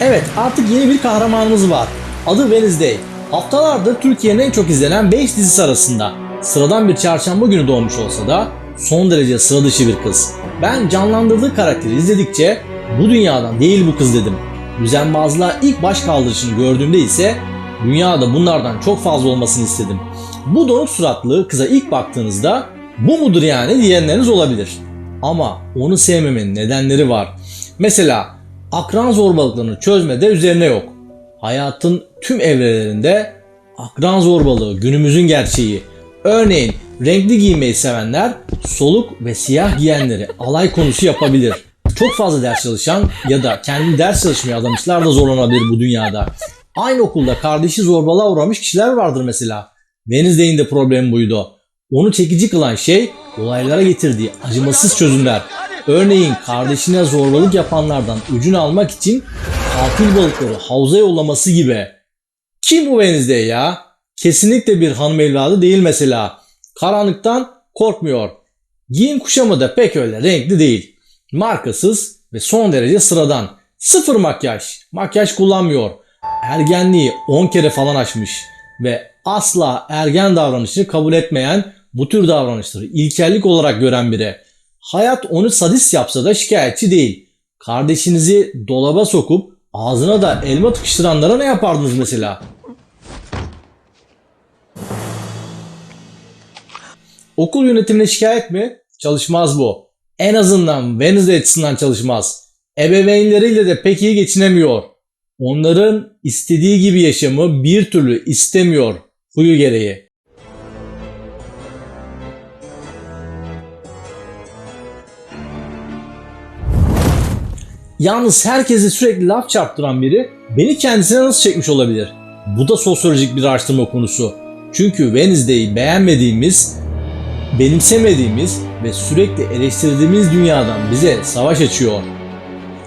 Evet artık yeni bir kahramanımız var. Adı Wednesday. Haftalardır Türkiye'nin en çok izlenen 5 dizisi arasında. Sıradan bir çarşamba günü doğmuş olsa da son derece sıra dışı bir kız. Ben canlandırdığı karakteri izledikçe bu dünyadan değil bu kız dedim. Düzenbazlığa ilk baş kaldırışını gördüğümde ise dünyada bunlardan çok fazla olmasını istedim. Bu donuk suratlı kıza ilk baktığınızda bu mudur yani diyenleriniz olabilir. Ama onu sevmemenin nedenleri var. Mesela akran zorbalıklarını çözmede üzerine yok. Hayatın tüm evrelerinde akran zorbalığı günümüzün gerçeği. Örneğin renkli giymeyi sevenler soluk ve siyah giyenleri alay konusu yapabilir. Çok fazla ders çalışan ya da kendi ders çalışmaya adamışlar da zorlanabilir bu dünyada. Aynı okulda kardeşi zorbalığa uğramış kişiler vardır mesela. Wednesday'in de problemi buydu. Onu çekici kılan şey olaylara getirdiği acımasız çözümler. Örneğin kardeşine zorbalık yapanlardan öcünü almak için katil balıkları havuza yollaması gibi. Kim bu Wednesday ya? Kesinlikle bir hanım evladı değil mesela. Karanlıktan korkmuyor. Giyim kuşamı da pek öyle renkli değil. Markasız ve son derece sıradan. Sıfır makyaj. Makyaj kullanmıyor. Ergenliği 10 kere falan aşmış. Ve asla ergen davranışını kabul etmeyen bu tür davranışları ilkellik olarak gören biri. Hayat onu sadist yapsa da şikayetçi değil. Kardeşinizi dolaba sokup ağzına da elma tıkıştıranlara ne yapardınız mesela? Okul yönetimine şikayet mi? Çalışmaz bu. En azından Wednesday açısından çalışmaz. Ebeveynleriyle de pek iyi geçinemiyor. Onların istediği gibi yaşamı bir türlü istemiyor huyu gereği. Yalnız herkese sürekli laf çarptıran biri beni kendisine nasıl çekmiş olabilir? Bu da sosyolojik bir araştırma konusu. Çünkü Wednesday'i beğenmediğimiz, benimsemediğimiz ve sürekli eleştirdiğimiz dünyadan bize savaş açıyor.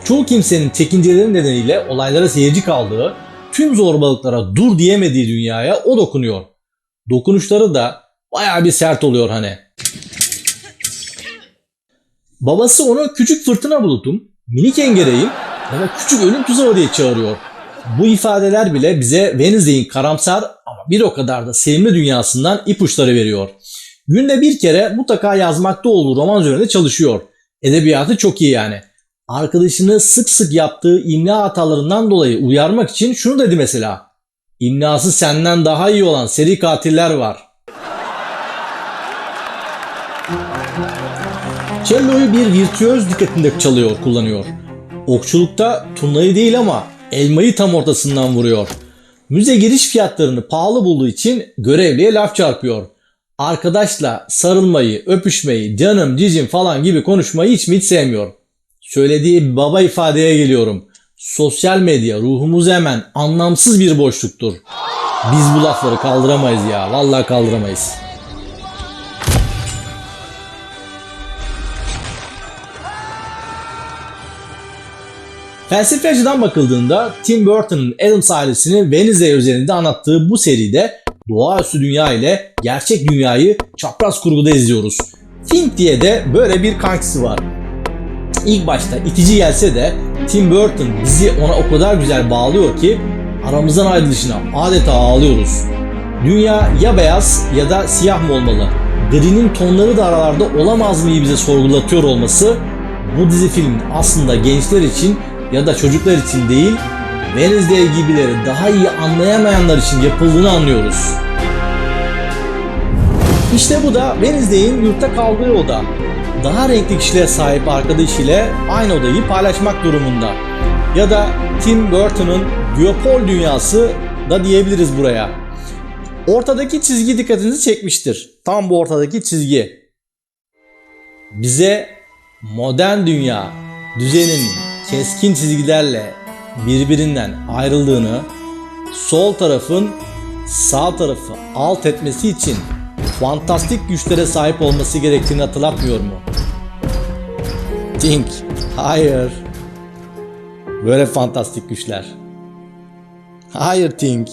Çoğu kimsenin çekinceleri nedeniyle olaylara seyirci kaldığı, tüm zorbalıklara dur diyemediği dünyaya o dokunuyor. Dokunuşları da bayağı bir sert oluyor hani. Babası onu küçük fırtına bulutum, minik engereyim ya küçük ölüm tuzağı diye çağırıyor. Bu ifadeler bile bize Wednesday'in karamsar ama bir o kadar da sevimli dünyasından ipuçları veriyor. Günde bir kere mutlaka yazmakta olduğu roman üzerinde çalışıyor. Edebiyatı çok iyi yani. Arkadaşını sık sık yaptığı imla hatalarından dolayı uyarmak için şunu dedi mesela. İmlası senden daha iyi olan seri katiller var. Cello'yu bir virtüöz dikkatinde çalıyor, kullanıyor. Okçulukta turnayı değil ama elmayı tam ortasından vuruyor. Müze giriş fiyatlarını pahalı bulduğu için görevliye laf çarpıyor. Arkadaşla sarılmayı, öpüşmeyi, canım, cicim falan gibi konuşmayı hiç mi hiç sevmiyor. Söylediği baba ifadeye geliyorum. Sosyal medya ruhumuzu hemen anlamsız bir boşluktur. Biz bu lafları kaldıramayız ya. Vallahi kaldıramayız. Felsefi açıdan bakıldığında Tim Burton'ın Adams ailesinin Wednesday üzerinde anlattığı bu seride doğaüstü dünya ile gerçek dünyayı çapraz kurguda izliyoruz. Think diye de böyle bir kankisi var. İlk başta itici gelse de Tim Burton bizi ona o kadar güzel bağlıyor ki aramızdan ayrılışına adeta ağlıyoruz. Dünya ya beyaz ya da siyah mı olmalı? Gri'nin tonları da aralarda olamaz mı bize sorgulatıyor olması bu dizi filmin aslında gençler için ya da çocuklar için değil Wednesday gibileri daha iyi anlayamayanlar için yapıldığını anlıyoruz. İşte bu da Wednesday'in yurtta kaldığı oda. Daha renkli kişiliğe sahip arkadaş ile aynı odayı paylaşmak durumunda. Ya da Tim Burton'ın Biopol dünyası da diyebiliriz buraya. Ortadaki çizgi dikkatinizi çekmiştir. Tam bu ortadaki çizgi. Bize modern dünya düzeninin keskin çizgilerle birbirinden ayrıldığını, sol tarafın sağ tarafı alt etmesi için fantastik güçlere sahip olması gerektiğini hatırlatmıyor mu? Think. Hayır. Böyle fantastik güçler. Hayır Think.